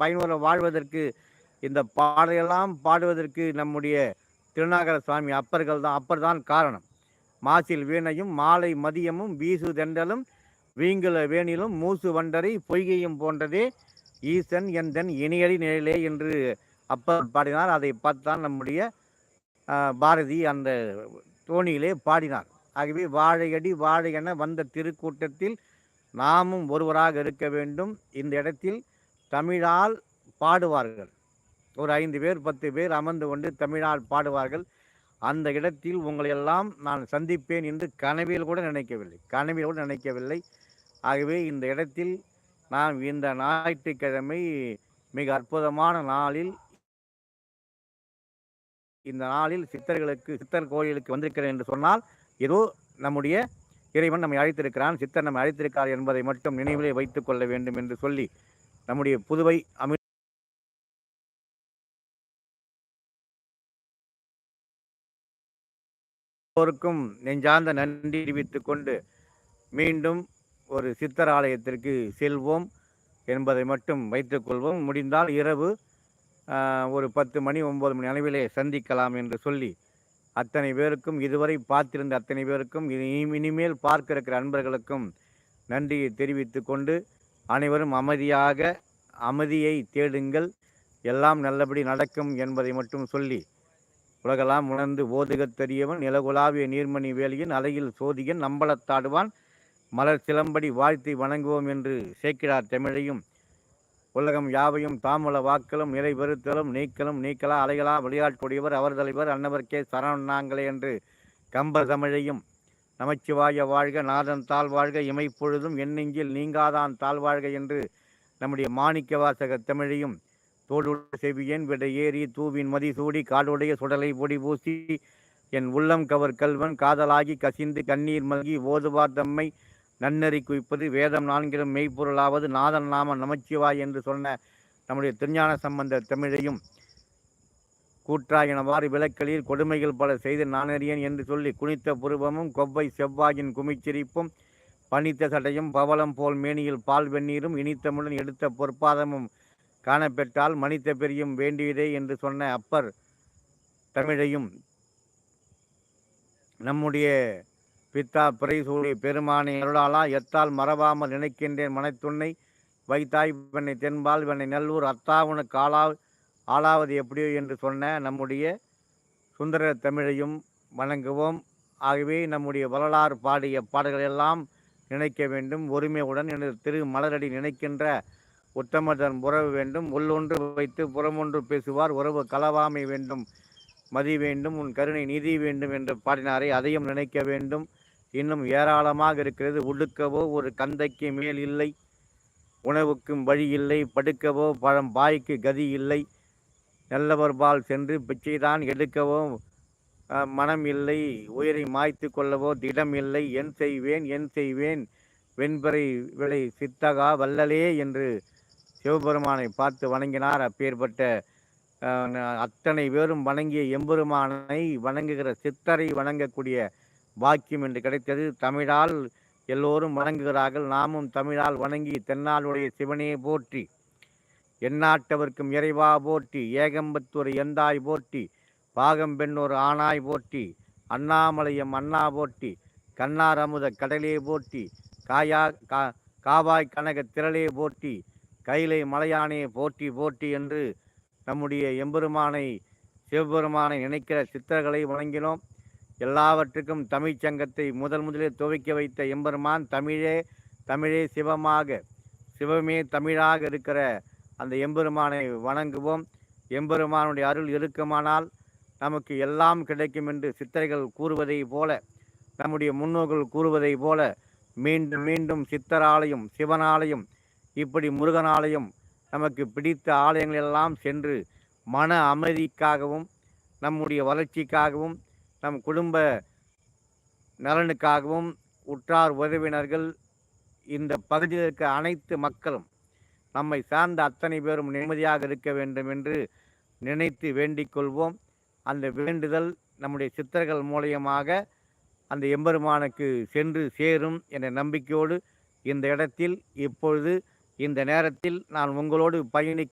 பயனுள்ள வாழ்வதற்கு இந்த பாடலையெல்லாம் பாடுவதற்கு நம்முடைய திருநாகர சுவாமி அப்பர்கள் தான் அப்பர் தான் காரணம். மாசில் வீணையும் மாலை மதியமும் வீசு தெண்டலும் வீங்குல வேணிலும் மூசு வண்டரை பொய்கையும் போன்றதே ஈசன் எந்தன் இணையடி நிழலே என்று அப்பர் பாடினார். அதை பார்த்துதான் நம்முடைய பாரதி அந்த தோணியிலே பாடினார். ஆகவே வாழையடி வாழை என வந்த திருக்கூட்டத்தில் நாமும் ஒருவராக இருக்க வேண்டும். இந்த இடத்தில் தமிழால் பாடுவார்கள். ஒரு ஐந்து பேர் பத்து பேர் அமர்ந்து கொண்டு தமிழால் பாடுவார்கள். அந்த இடத்தில் உங்களை எல்லாம் நான் சந்திப்பேன் என்று கனவில் கூட நினைக்கவில்லை. கனவில் கூட நினைக்கவில்லை. ஆகவே இந்த இடத்தில் நான் இந்த ஞாயிற்றுக்கிழமை மிக அற்புதமான நாளில் இந்த நாளில் சித்தர்களுக்கு சித்தர் கோயிலுக்கு வந்திருக்கிறேன் என்று சொன்னால் ஏதோ நம்முடைய இறைவன் நம்மை அழைத்திருக்கிறான். சித்தர் நம்மை அழைத்திருக்கிறார் என்பதை மட்டும் நினைவிலே வைத்துக் கொள்ள வேண்டும் என்று சொல்லி நம்முடைய புதுவை அமி எல்லோருக்கும் நெஞ்சார்ந்த நன்றி தெரிவித்துக் கொண்டு மீண்டும் ஒரு சித்தர் ஆலயத்திற்கு செல்வோம் என்பதை மட்டும் வைத்துக்கொள்வோம் முடிந்தால் இரவு ஒரு பத்து மணி ஒன்பது மணி அளவிலே சந்திக்கலாம் என்று சொல்லி அத்தனை பேருக்கும் இதுவரை பார்த்திருந்த அத்தனை பேருக்கும் இனிமேல் பார்க்க இருக்கிற அன்பர்களுக்கும் நன்றியை தெரிவித்து கொண்டு அனைவரும் அமைதியாக அமைதியை தேடுங்கள். எல்லாம் நல்லபடி நடக்கும் என்பதை மட்டும் சொல்லி உலகெல்லாம் உணர்ந்து ஓதுகத் தெரியவன் நிலகுலாவிய நீர்மணி வேலியின் அலையில் சோதியன் நம்பளத்தாடுவான் மலர் சிலம்படி வாழ்த்தி வணங்குவோம் என்று சேர்க்கிறார் தமிழையும் உலகம் யாவையும் தாமுல வாக்களும் நிலை பெறுத்தலும் நீக்கலும் நீக்கலா அலைகளா விளையாட்டுடையவர் அவர் தலைவர் அன்னவர்க்கே சரணாங்களே என்று கம்ப தமிழையும் நமச்சிவாய வாழ்க நாதன் தாழ் வாழ்க இமைப்பொழுதும் என்னெங்கில் நீங்காதான் தாழ்வாழ்க என்று நம்முடைய மாணிக்க வாசக தமிழையும் தோளுடைய செவியன் விட ஏறி தூவின் மதிசூடி காடுடைய சுடலை பொடி பூசி என் உள்ளம் கவர் கல்வன் காதலாகி கசிந்து கண்ணீர் மல்கி ஓதுவார் தம்மை நன்னறி குவிப்பது வேதம் நான்கிலும் மெய்ப்பொருளாவது நாதன் நாம நமச்சிவாய் என்று சொன்ன நம்முடைய திருஞான சம்பந்த தமிழையும் கூற்றாயினவாறு விளக்கலில் கொடுமைகள் பல செய்து நானறியேன் என்று சொல்லி குனித்த புருவமும் கொவ்வை செவ்வாயின் குமிச்சிரிப்பும் பனித்த சடையும் பவளம் போல் மேனியில் பால் வெந்நீரும் இனித்தமுடன் எடுத்த பொற்பாதமும் காணப்பெற்றால் மனித பெரியும் வேண்டியதே என்று சொன்ன அப்பர் தமிழையும் நம்முடைய பித்தா பிறைசூடி பெருமானை அருளாளா எத்தால் மறவாமல் நினைக்கின்றேன் மனத்துண்ணை வைத்தாய் வெண்ணை தென்பால் வெண்ணை நல்லூர் அத்தாவுன காலால் ஆளாவது எப்படியோ என்று சொன்ன நம்முடைய சுந்தர தமிழையும் வணங்குவோம். ஆகவே நம்முடைய வரலாறு பாடிய பாடல்கள் எல்லாம் நினைக்க வேண்டும். ஒருமையுடன் எனது திரு மலரடி நினைக்கின்ற உத்தமதன் உறவு வேண்டும். உள்ளொன்று வைத்து புறமொன்று பேசுவார். உறவு களவாமை வேண்டும். மதி வேண்டும். உன் கருணை நிதி வேண்டும் என்று பாடினாரே அதையும் நினைக்க வேண்டும். இன்னும் ஏராளமாக இருக்கிறது. உடுக்கவோ ஒரு கந்தைக்கு மேல் இல்லை. உணவுக்கும் வழி இல்லை. படுக்கவோ பழம் பாய்க்கு கதி இல்லை. நல்லவர்பால் சென்று பிச்சைதான் எடுக்கவோ மனம் இல்லை உயிரை மாய்த்து கொள்ளவோ திடம் இல்லை என் செய்வேன் என் செய்வேன். வெண்பறை விளை சித்தகா வல்லலே என்று சிவபெருமானை பார்த்து வணங்கினார். அப்பேற்பட்ட அத்தனை பேரும் வணங்கிய எம்பெருமானை வணங்குகிற சித்தரை வணங்கக்கூடிய பாக்கியம் என்று கிடைத்தது. தமிழால் எல்லோரும் வணங்குகிறார்கள். நாமும் தமிழால் வணங்கி தென்னாளுடைய சிவனையை போற்றி. எந்நாட்டவர்க்கும் இறைவா போற்றி ஏகம்பத்தூர் எந்தாய் போற்றி பாகம்பெண்ணூர் ஆனாய் போற்றி அண்ணாமலையம் அண்ணா போற்றி கண்ணார் அமுத கடலே போற்றி காயா கா காவாய் கனக திரளே போற்றி கைலை மலையானே போற்றி போற்றி என்று நம்முடைய எம்பெருமானை சிவபெருமானை நினைக்கிற சித்தர்களை வழங்கினோம் எல்லாவற்றுக்கும் தமிழ்ச்சங்கத்தை முதல் முதலில் துவக்கி வைத்த எம்பெருமான் தமிழே தமிழே சிவமாக சிவமே தமிழாக இருக்கிற அந்த எம்பெருமானை வணங்குவோம். எம்பெருமானுடைய அருள் இருக்குமானால் நமக்கு எல்லாம் கிடைக்கும் என்று சித்தர்கள் கூறுவதை போல நம்முடைய முன்னோர்கள் கூறுவதை போல மீண்டும் மீண்டும் சித்தராலயம் சிவனாலயம் இப்படி முருகனாலயம் நமக்கு பிடித்த ஆலயங்கள் எல்லாம் சென்று மன அமைதிக்காகவும் நம்முடைய வளர்ச்சிக்காகவும் நம் குடும்ப நலனுக்காகவும் உற்றார் உறவினர்கள் இந்த பகுதியில் இருக்க அனைத்து மக்களும் நம்மை சார்ந்த அத்தனை பேரும் நிம்மதியாக இருக்க வேண்டும் என்று நினைத்து வேண்டிக் கொள்வோம். அந்த வேண்டுதல் நம்முடைய சித்தர்கள் மூலியமாக அந்த எம்பெருமானுக்கு சென்று சேரும் என்ற நம்பிக்கையோடு இந்த இடத்தில் இப்பொழுது இந்த நேரத்தில் நான் உங்களோடு பயணி